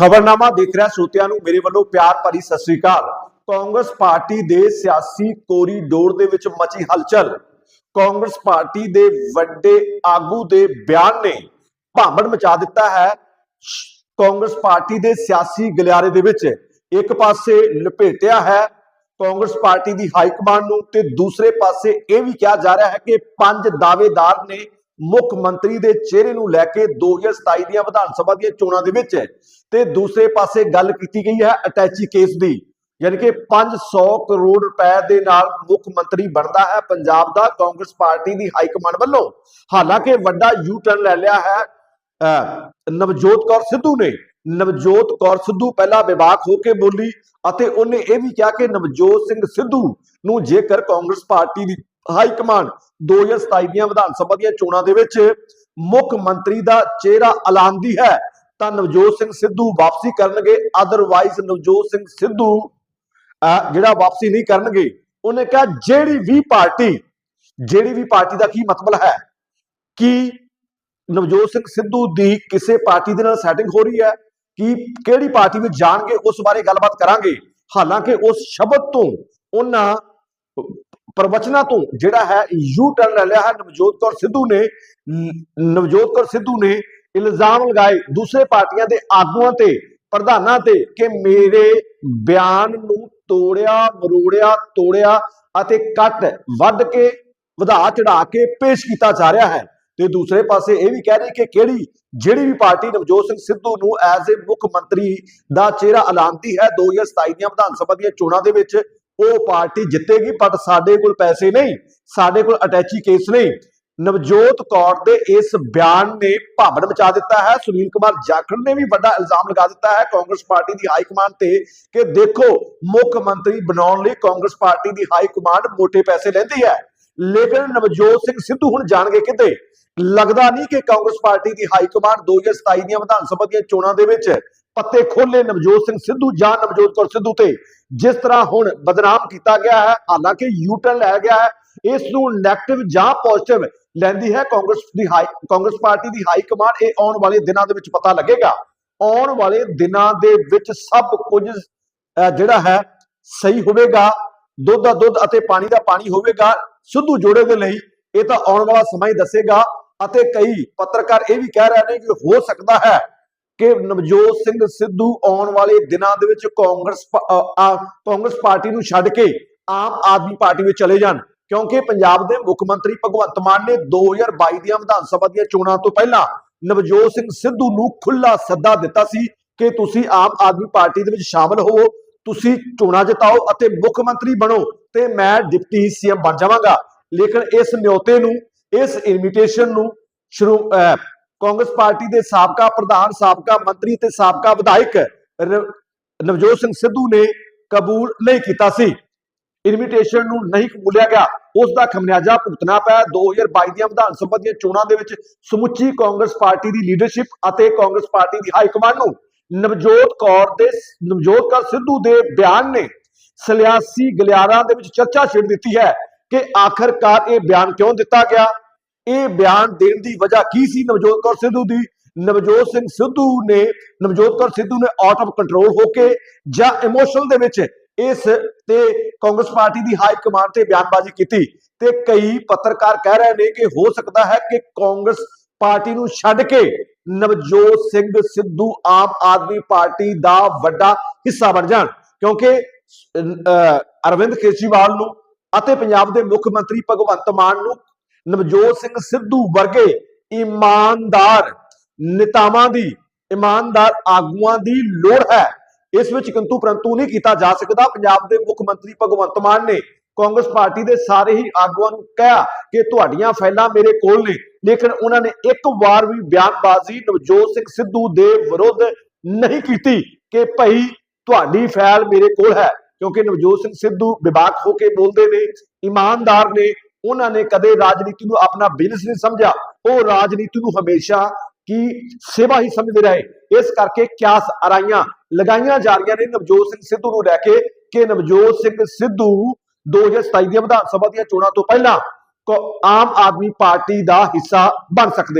ਖਬਰਨਾਮਾ ਦੇਖ ਰਿਹਾ ਸਰੋਤਿਆਂ ਨੂੰ। ਮੇਰੇ ਵੱਲੋਂ ਪਿਆਰ ਭਰੀ ਸਤਿ ਸ੍ਰੀ ਅਕਾਲ। ਕਾਂਗਰਸ ਪਾਰਟੀ ਦੇ ਸਿਆਸੀ ਕੋਰੀਡੋਰ ਦੇ ਵਿੱਚ ਮਚੀ ਹਲਚਲ। ਕਾਂਗਰਸ ਪਾਰਟੀ ਦੇ ਵੱਡੇ ਆਗੂ ਦੇ ਬਿਆਨ ਨੇ ਭਾਂਬੜ ਮਚਾ ਦਿੱਤਾ ਹੈ। ਕਾਂਗਰਸ ਪਾਰਟੀ ਦੇ ਸਿਆਸੀ ਗਲਿਆਰੇ ਦੇ ਵਿੱਚ ਇੱਕ ਪਾਸੇ ਲਪੇਟਿਆ ਹੈ ਕਾਂਗਰਸ ਪਾਰਟੀ ਦੀ ਹਾਈ ਕਮਾਂਡ ਨੂੰ ਤੇ ਦੂਸਰੇ ਪਾਸੇ ਇਹ ਵੀ ਕਿਹਾ ਜਾ ਰਿਹਾ ਹੈ ਕਿ ਪੰਜ ਦਾਅਵੇਦਾਰ ਨੇ ਮੁੱਖ ਮੰਤਰੀ ਦੇ ਚਿਹਰੇ ਨੂੰ ਲੈ ਕੇ 2027 ਦੀਆਂ ਵਿਧਾਨ ਸਭਾ ਦੀਆਂ ਚੋਣਾਂ ਦੇ ਵਿੱਚ ਤੇ ਦੂਸਰੇ ਪਾਸੇ ਗੱਲ ਕੀਤੀ ਗਈ ਹੈ ਅਟੈਚੀ ਕੇਸ ਦੀ ਯਾਨੀ ਕਿ 500 ਕਰੋੜ ਰੁਪਏ ਦੇ ਨਾਲ ਮੁੱਖ ਮੰਤਰੀ ਬਣਦਾ ਹੈ ਪੰਜਾਬ ਦਾ ਕਾਂਗਰਸ ਪਾਰਟੀ ਦੀ ਹਾਈ ਕਮਾਂਡ ਵੱਲੋਂ। ਹਾਲਾਂਕਿ ਵੱਡਾ ਯੂ ਟਰਨ ਲੈ ਲਿਆ ਹੈ ਅਹ, ਨਵਜੋਤ ਕੌਰ ਸਿੱਧੂ ਨੇ। ਨਵਜੋਤ ਕੌਰ ਸਿੱਧੂ ਪਹਿਲਾਂ ਵਿਵਾਕ ਹੋ ਕੇ ਬੋਲੀ ਅਤੇ ਉਹਨੇ ਇਹ ਵੀ ਕਿਹਾ ਕਿ ਨਵਜੋਤ ਸਿੰਘ ਸਿੱਧੂ ਨੂੰ ਜੇਕਰ ਕਾਂਗਰਸ ਪਾਰਟੀ ਦੀ ਹਾਈ ਕਮਾਂਡ 2027 ਦੀਆਂ ਵਿਧਾਨ ਸਭਾ ਦੀਆਂ ਚੋਣਾਂ ਦੇ ਵਿੱਚ ਮੁੱਖ ਮੰਤਰੀ ਦਾ ਚਿਹਰਾ ਐਲਾਨਦੀ ਹੈ, ਤਾਂ ਨਵਜੋਤ ਸਿੰਘ ਸਿੱਧੂ ਵਾਪਸੀ ਕਰਨਗੇ। ਅਦਰਵਾਈਜ਼ ਨਵਜੋਤ ਸਿੰਘ ਸਿੱਧੂ ਜਿਹੜਾ ਵਾਪਸੀ ਨਹੀਂ ਕਰਨਗੇ, ਉਹਨੇ ਕਿਹਾ ਜਿਹੜੀ ਵੀ ਪਾਰਟੀ, ਜਿਹੜੀ ਵੀ ਪਾਰਟੀ ਦਾ ਕੀ ਮਤਲਬ ਹੈ ਕਿ ਨਵਜੋਤ ਸਿੰਘ ਸਿੱਧੂ ਦੀ ਕਿਸੇ ਪਾਰਟੀ ਦੇ ਨਾਲ ਸੈਟਿੰਗ ਹੋ ਰਹੀ ਹੈ, ਕਿ ਕਿਹੜੀ ਪਾਰਟੀ ਵਿੱਚ ਜਾਣਗੇ, ਉਸ ਬਾਰੇ ਗੱਲਬਾਤ ਕਰਾਂਗੇ। ਹਾਲਾਂਕਿ ਉਸ ਸ਼ਬਦ ਤੋਂ ਉਹਨਾਂ ਪ੍ਰਵਚਨਾਂ ਤੋਂ ਜਿਹੜਾ ਹੈ ਯੂ ਟਰਨ ਲੈ ਲਿਆ ਹੈ, ਨਵਜੋਤ ਕੌਰ ਸਿੱਧੂ ਨੇ ਨਵਜੋਤ ਕੌਰ ਸਿੱਧੂ ਨੇ ਇਲਜ਼ਾਮ ਲਗਾਏ ਦੂਸਰੇ ਪਾਰਟੀਆਂ ਦੇ ਆਗੂਆਂ ਤੇ, ਪ੍ਰਧਾਨਾਂ ਤੇ ਕਿ ਮੇਰੇ ਬਿਆਨ ਨੂੰ ਤੋੜਿਆ, ਮਰੋੜਿਆ, ਤੋੜਿਆ ਅਤੇ ਕੱਟ ਵੱਢ ਕੇ ਵਧਾ ਚੜਾ ਕੇ ਪੇਸ਼ ਕੀਤਾ ਜਾ ਰਿਹਾ ਹੈ। ਤੇ ਦੂਸਰੇ ਪਾਸੇ ਇਹ ਵੀ ਕਹਿ ਰਹੀ ਕਿ ਕਿਹੜੀ, ਜਿਹੜੀ ਵੀ ਪਾਰਟੀ ਨਵਜੋਤ ਸਿੰਘ ਸਿੱਧੂ ਨੂੰ ਐਜ਼ ਅ ਮੁੱਖ ਮੰਤਰੀ ਦਾ ਚਿਹਰਾ ਐਲਾਨਦੀ ਹੈ 2027 ਦੀਆਂ ਵਿਧਾਨ ਸਭਾ ਦੀਆਂ ਚੋਣਾਂ ਦੇ ਵਿੱਚ ਉਹ ਪਾਰਟੀ ਜਿੱਤੇਗੀ ਪਰ ਸਾਡੇ ਕੋਲ ਪੈਸੇ ਨਹੀਂ, ਸਾਡੇ ਕੋਲ ਅਟੈਚੀ ਕੇਸ ਨਹੀਂ। ਨਵਜੋਤ ਕੌਰ ਦੇ ਇਸ ਬਿਆਨ ਨੇ ਭਾਵੜ ਮਚਾ ਦਿੱਤਾ ਹੈ। ਸੁਨੀਲ ਕੁਮਾਰ ਜਾਖੜ ਨੇ ਵੀ ਵੱਡਾ ਇਲਜ਼ਾਮ ਲਗਾ ਦਿੱਤਾ ਹੈ ਕਾਂਗਰਸ ਪਾਰਟੀ ਦੀ ਹਾਈ ਕਮਾਂਡ ਤੇ ਕਿ ਦੇਖੋ, ਮੁੱਖ ਮੰਤਰੀ ਬਣਾਉਣ ਲਈ ਕਾਂਗਰਸ ਪਾਰਟੀ ਦੀ ਹਾਈ ਕਮਾਂਡ ਮੋٹے ਪੈਸੇ ਲੈਂਦੀ ਹੈ। ਲੇਕਿਨ ਨਵਜੋਤ ਸਿੰਘ ਸਿੱਧੂ ਹੁਣ ਜਾਣਗੇ ਕਿਤੇ ਲੱਗਦਾ ਨਹੀਂ ਕਿ ਕਾਂਗਰਸ ਪਾਰਟੀ ਦੀ ਹਾਈ ਕਮਾਂਡ 2027 ਦੀਆਂ ਵਿਧਾਨ ਸਭਾ ਦੀਆਂ ਚੋਣਾਂ ਦੇ ਵਿੱਚ ਪੱਤੇ ਖੋਲੇ ਨਵਜੋਤ ਸਿੰਘ ਸਿੱਧੂ, ਜਾਂ ਨਵਜੋਤ ਕੌਰ ਸਿੱਧੂ ਤੇ। ਜਿਸ ਤਰ੍ਹਾਂ ਹੁਣ ਬਦਨਾਮ ਕੀਤਾ ਗਿਆ ਹੈ, ਹਾਲਾਂਕਿ ਯੂ ਲੈ ਗਿਆ ਹੈ, ਇਸ ਨੂੰ ਨੈਗੇਟਿਵ ਜਾਂ ਪੋਜ਼ਿਟਿਵ ਲੈਂਦੀ ਹੈ ਕਾਂਗਰਸ ਦੀ ਹਾਈ, ਕਾਂਗਰਸ ਪਾਰਟੀ ਦੀ ਹਾਈ ਕਮਾਂਡ। ਇਹ ਆਉਣ ਵਾਲੇ ਦਿਨਾਂ ਦੇ ਵਿੱਚ ਪਤਾ ਲੱਗੇਗਾ। ਆਉਣ ਵਾਲੇ ਦਿਨਾਂ ਦੇ ਵਿੱਚ ਸਭ ਕੁਝ ਜਿਹੜਾ ਹੈ, ਸਹੀ ਹੋਵੇਗਾ। ਦੁੱਧ ਦਾ ਦੁੱਧ ਅਤੇ ਪਾਣੀ ਦਾ ਪਾਣੀ ਹੋਵੇਗਾ। ਸਿੱਧੂ ਜੋੜੇ ਦੇ ਲਈ ਇਹ ਤਾਂ ਆਉਣ ਵਾਲਾ ਸਮਾਂ ਹੀ ਦੱਸੇਗਾ। ਅਤੇ ਕਈ ਪੱਤਰਕਾਰ ਇਹ ਵੀ ਕਹਿ ਰਹੇ ਨੇ ਕਿ ਹੋ ਸਕਦਾ ਹੈ ਕਿ ਨਵਜੋਤ ਸਿੰਘ ਸਿੱਧੂ ਆਉਣ ਵਾਲੇ ਦਿਨਾਂ ਦੇ ਵਿੱਚ ਕਾਂਗਰਸ ਕਾਂਗਰਸ ਪਾਰਟੀ ਨੂੰ ਛੱਡ ਕੇ ਆਮ ਆਦਮੀ ਪਾਰਟੀ ਵਿੱਚ ਚਲੇ ਜਾਣ। ਕਿਉਂਕਿ ਪੰਜਾਬ ਦੇ ਮੁੱਖ ਮੰਤਰੀ ਭਗਵੰਤ ਮਾਨ ਨੇ 2022 ਦੀਆਂ ਵਿਧਾਨ ਸਭਾ ਦੀਆਂ ਚੋਣਾਂ ਤੋਂ ਪਹਿਲਾਂ ਨਵਜੋਤ ਸਿੰਘ ਸਿੱਧੂ ਨੂੰ ਖੁੱਲਾ ਸੱਦਾ ਦਿੱਤਾ ਸੀ ਕਿ ਤੁਸੀਂ ਆਮ ਆਦਮੀ ਪਾਰਟੀ ਦੇ ਵਿੱਚ ਸ਼ਾਮਲ ਹੋਵੋ ਤੁਸੀਂ ਚੋਣਾਂ ਜਿਤਾਓ ਅਤੇ ਮੁੱਖ ਮੰਤਰੀ ਬਣੋ ਤੇ ਮੈਂ ਡਿਪਟੀ ਸੀਐਮ ਬਣ ਜਾਵਾਂਗਾ। ਲੇਕਿਨ ਇਸ ਨਿਯੋਤੇ ਨੂੰ ਇਸ ਇਨਵੀਟੇਸ਼ਨ ਨੂੰ ਸ਼ੁਰੂ ਅਹ, ਕਾਂਗਰਸ ਪਾਰਟੀ ਦੇ ਸਾਬਕਾ ਪ੍ਰਧਾਨ, ਸਾਬਕਾ ਮੰਤਰੀ ਤੇ ਸਾਬਕਾ ਵਿਧਾਇਕ ਨਵਜੋਤ ਸਿੰਘ ਸਿੱਧੂ ਨੇ ਕਬੂਲ ਨਹੀਂ ਕੀਤਾ ਸੀ। ਇਨਵੀਟੇਸ਼ਨ ਨੂੰ ਨਹੀਂ ਕਬੂਲਿਆ ਗਿਆ। ਉਸ ਦਾ ਖਮਿਆਜਾ ਭੁਗਤਣਾ ਪਿਆ। 2022 ਦੀਆਂ ਵਿਧਾਨ ਸਭਾ ਦੀਆਂ ਚੋਣਾਂ ਦੇ ਵਿੱਚ ਸਮੁੱਚੀ ਕਾਂਗਰਸ ਪਾਰਟੀ ਦੀ ਲੀਡਰਸ਼ਿਪ ਅਤੇ ਕਾਂਗਰਸ ਪਾਰਟੀ ਦੀ ਹਾਈ ਕਮਾਂਡ ਨੂੰ ਨਵਜੋਤ ਕੌਰ ਦੇ ਨਵਜੋਤ ਕੌਰ ਸਿੱਧੂ ਦੇ ਬਿਆਨ ਨੇ ਸਿਆਸੀ ਗਲਿਆਰਾਂ ਦੇ ਵਿੱਚ ਚਰਚਾ ਛੇੜ ਦਿੱਤੀ ਹੈ ਕਿ ਆਖਰਕਾਰ ਇਹ ਬਿਆਨ ਕਿਉਂ ਦਿੱਤਾ ਗਿਆ? ਇਹ ਬਿਆਨ ਦੇਣ ਦੀ ਵਜ੍ਹਾ ਕੀ ਸੀ? ਨਵਜੋਤ ਕੌਰ ਸਿੱਧੂ ਦੀ ਨਵਜੋਤ ਸਿੰਘ ਸਿੱਧੂ ਨੇ ਨਵਜੋਤ ਕੌਰ ਸਿੱਧੂ ਨੇ ਆਊਟ ਆਫ ਕੰਟਰੋਲ ਹੋ ਕੇ ਜਾਂ ਇਮੋਸ਼ਨਲ ਦੇ ਵਿੱਚ ਇਸ ਤੇ ਕਾਂਗਰਸ ਪਾਰਟੀ ਦੀ ਹਾਈ ਕਮਾਂਡ ਤੇ ਬਿਆਨਬਾਜ਼ੀ ਕੀਤੀ ਤੇ ਕਈ ਪੱਤਰਕਾਰ ਕਹਿ ਰਹੇ ਨੇ ਕਿ ਹੋ ਸਕਦਾ ਹੈ ਕਿ ਕਾਂਗਰਸ ਪਾਰਟੀ ਨੂੰ ਛੱਡ ਕੇ ਨਵਜੋਤ ਸਿੰਘ ਸਿੱਧੂ ਆਮ ਆਦਮੀ ਪਾਰਟੀ ਦਾ ਵੱਡਾ ਹਿੱਸਾ ਬਣ ਜਾਣ। ਕਿਉਂਕਿ ਅਹ, ਅਰਵਿੰਦ ਕੇਜਰੀਵਾਲ ਨੂੰ ਅਤੇ ਪੰਜਾਬ ਦੇ ਮੁੱਖ ਮੰਤਰੀ ਭਗਵੰਤ ਮਾਨ ਨੂੰ ਨਵਜੋਤ ਸਿੰਘ ਸਿੱਧੂ ਵਰਗੇ ਇਮਾਨਦਾਰ ਨੇਤਾਵਾਂ ਦੀ, ਇਮਾਨਦਾਰ ਆਗੂਆਂ ਦੀ ਲੋੜ ਹੈ। ਇਸ ਵਿੱਚ ਕਿੰਤੂ ਪ੍ਰੰਤੂ ਨਹੀਂ ਕੀਤਾ ਜਾ ਸਕਦਾ। ਪੰਜਾਬ ਦੇ ਮੁੱਖ ਮੰਤਰੀ ਭਗਵੰਤ ਮਾਨ ਨੇ ਕਾਂਗਰਸ ਪਾਰਟੀ ਦੇ ਸਾਰੇ ਹੀ ਆਗੂਆਂ ਨੂੰ ਕਿਹਾ ਕਿ ਤੁਹਾਡੀਆਂ ਫਾਈਲਾਂ ਮੇਰੇ ਕੋਲ ਨੇ, ਲੇਕਿਨ ਉਹਨਾਂ ਨੇ ਇੱਕ ਵਾਰ ਵੀ ਬਿਆਨਬਾਜ਼ੀ ਨਵਜੋਤ ਸਿੰਘ ਸਿੱਧੂ ਦੇ ਵਿਰੁੱਧ ਨਹੀਂ ਕੀਤੀ ਕਿ ਭਈ ਤੁਹਾਡੀ ਫਾਈਲ ਮੇਰੇ ਕੋਲ ਹੈ, ਕਿਉਂਕਿ ਨਵਜੋਤ ਸਿੰਘ ਸਿੱਧੂ ਵਿਵਾਕ ਹੋ ਕੇ ਬੋਲਦੇ ਨੇ, ਇਮਾਨਦਾਰ ਨੇ ਉਹਨਾਂ ਨੇ ਕਦੇ ਰਾਜਨੀਤੀ ਨੂੰ ਆਪਣਾ ਬਿਜ਼ਨਸ ਨਹੀਂ ਸਮਝਿਆ। ਉਹ ਰਾਜਨੀਤੀ ਨੂੰ ਹਮੇਸ਼ਾ ਕੀ ਸੇਵਾ ਹੀ ਸਮਝਦੇ ਰਹੇ। ਇਸ ਕਰਕੇ ਕਿਆਸ ਅਰਾਈਆਂ ਲਗਾਈਆਂ ਜਾ ਰਹੀਆਂ ਨੇ ਨਵਜੋਤ ਸਿੰਘ ਸਿੱਧੂ ਨੂੰ ਲੈ ਕੇ ਕਿ ਨਵਜੋਤ ਸਿੰਘ ਸਿੱਧੂ 2027 ਦੀਆਂ ਵਿਧਾਨ ਸਭਾ ਦੀਆਂ ਚੋਣਾਂ ਤੋਂ ਪਹਿਲਾਂ ਆਮ ਆਦਮੀ ਪਾਰਟੀ ਦਾ ਹਿੱਸਾ ਬਣ ਸਕਦੇ ਨੇ।